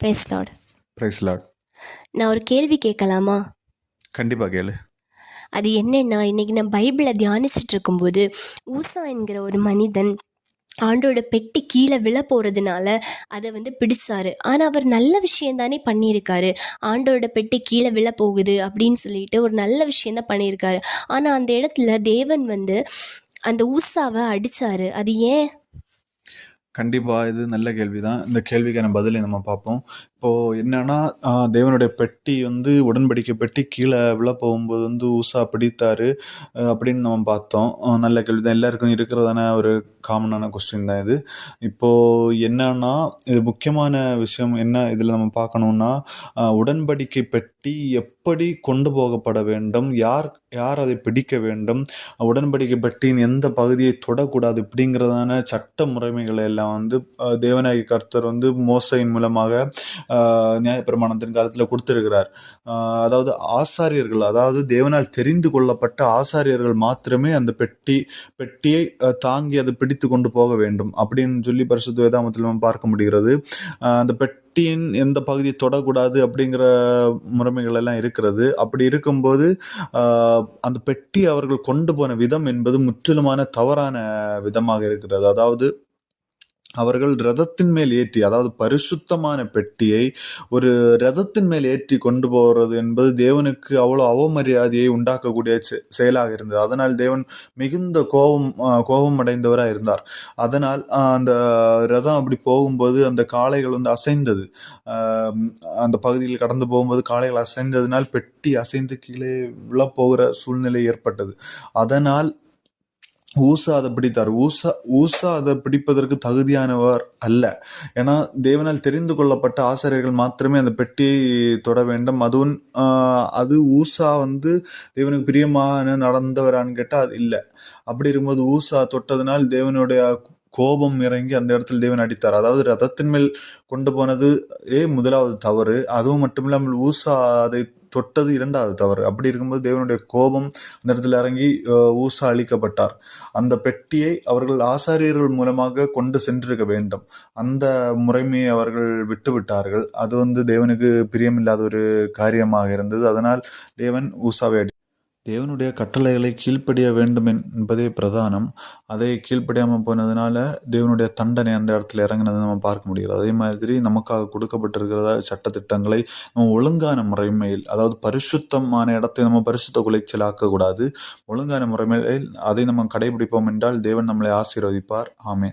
Price Lord price lot நான் ஒரு கேள்வி கேட்கலாமா? கண்டிப்பாக கேளு. அது என்னன்னா இன்னைக்கு நான் பைபிளை தியானிச்சுட்டு இருக்கும்போது ஊசா என்கிற ஒரு மனிதன் ஆண்டோட பெட்டி கீழே விழ போகிறதுனால அதை வந்து பிடிச்சாரு. ஆனால் அவர் நல்ல விஷயம் தானே பண்ணியிருக்காரு. ஆண்டோட பெட்டி கீழே விழ போகுது அப்படின்னு சொல்லிட்டு ஒரு நல்ல விஷயம் தான் பண்ணியிருக்காரு. ஆனால் அந்த இடத்துல தேவன் வந்து அந்த ஊசாவை அடிச்சாரு. அது ஏன்? கண்டிப்பாக இது நல்ல கேள்வி தான் இந்த கேள்விக்கான பதிலை நம்ம பார்ப்போம். இப்போது என்னன்னா தேவனுடைய பெட்டி வந்து உடன்படிக்கை பெட்டி கீழே விழ போகும்போது வந்து ஊசா பிடித்தாரு அப்படின்னு நம்ம பார்த்தோம். நல்ல கேள்வி தான் எல்லாருக்கும் இருக்கிறதான ஒரு காமனான கொஸ்டின் தான் இது. இப்போது என்னன்னா இது முக்கியமான விஷயம் என்ன இதில் நம்ம பார்க்கணுன்னா உடன்படிக்கை பெட்டி எப்படி கொண்டு போகப்பட வேண்டும் யார் யார் அதை பிடிக்க வேண்டும் உடன்படிக்கை பெட்டியின் எந்த பகுதியை தொடக்கூடாது இப்படிங்கிறதான சட்ட முறைமைகளை எல்லாம் வந்து தேவநாயகி கர்த்தர் வந்து மோசையின் மூலமாக நியாயப்பிரமாணத்தின் காலத்தில் கொடுத்துருக்கிறார். அதாவது ஆசாரியர்கள் அதாவது தேவனால் தெரிந்து கொள்ளப்பட்ட ஆசாரியர்கள் மாத்திரமே அந்த பெட்டி பெட்டியை தாங்கி அதை பிடித்து கொண்டு போக வேண்டும். அப்படின்னு சொல்லி பரிசுத்த வேதாமத்தில் நம்ம பார்க்க முடிகிறது. அந்த பெட்டியின் எந்த பகுதியை தொடக்கூடாது அப்படிங்கிற முறைமைகள் எல்லாம் இருக்கிறது. அப்படி இருக்கும்போது அந்த பெட்டி அவர்கள் கொண்டு போன விதம் என்பது முற்றிலுமான தவறான விதமாக இருக்கிறது. அதாவது அவர்கள் ரதத்தின் மேல் ஏற்றி அதாவது பரிசுத்தமான பெட்டியை ஒரு ரதத்தின் மேல் ஏற்றி கொண்டு போகிறது என்பது தேவனுக்கு அவ்வளோ அவமரியாதையை உண்டாக்கக்கூடிய செ- செயலாக இருந்தது. அதனால் தேவன் மிகுந்த கோபம் கோபம் அடைந்தவராக இருந்தார். அதனால் அந்த ரதம் அப்படி போகும்போது அந்த காளைகள் வந்து அசைந்தது. அந்த பகுதியில் கடந்து போகும்போது காளைகள் அசைந்ததினால் பெட்டி அசைந்து கீழே விழப்போகிற சூழ்நிலை ஏற்பட்டது. அதனால் ஊசாத அதை பிடித்தார். ஊசா ஊசா அதை பிடிப்பதற்கு தகுதியானவர் அல்ல. ஏன்னா தேவனால் தெரிந்து கொள்ளப்பட்ட ஆசிரியர்கள் மாத்திரமே அந்த பெட்டியை தொட வேண்டும். அதுவும் அது ஊசா வந்து தேவனுக்கு பிரியமான நடந்தவரான்னு கேட்டால் அது இல்லை. அப்படி இருக்கும்போது ஊசா தொட்டதினால் தேவனுடைய கோபம் இறங்கி அந்த இடத்தில் தேவன் அடித்தார். அதாவது ரதத்தின் மேல் கொண்டு போனது ஏ முதலாவது தவறு. அதுவும் மட்டும் இல்லாமல் ஊசா அதை தொட்டது இரண்டாவது தவறு. அப்படி இருக்கும்போது தேவனுடைய கோபம் அந்த இடத்துல இறங்கி ஊசா அழிக்கப்பட்டார். அந்த பெட்டியை அவர்கள் ஆசாரியர்கள் மூலமாக கொண்டு சென்றிருக்க வேண்டும். அந்த முறைமையை அவர்கள் விட்டுவிட்டார்கள். அது வந்து தேவனுக்கு பிரியமில்லாத ஒரு காரியமாக இருந்தது. அதனால் தேவன் ஊசாவை அடி தேவனுடைய கட்டளைகளை கீழ்ப்படிய வேண்டும் என்பதே பிரதானம். அதை கீழ்ப்படியாமல் போனதுனால தேவனுடைய தண்டனை அந்த இடத்துல இறங்கினதை நம்ம பார்க்க முடிகிறது. அதே மாதிரி நமக்காக கொடுக்கப்பட்டிருக்கிற சட்டத்திட்டங்களை நம்ம ஒழுங்கான முறைமையில் அதாவது பரிசுத்தமான இடத்தை நம்ம பரிசுத்த குலைச்சல் ஆக்கக்கூடாது. ஒழுங்கான முறைமையில் அதை நம்ம கடைபிடிப்போம் என்றால் தேவன் நம்மளை ஆசீர்வதிப்பார். ஆமே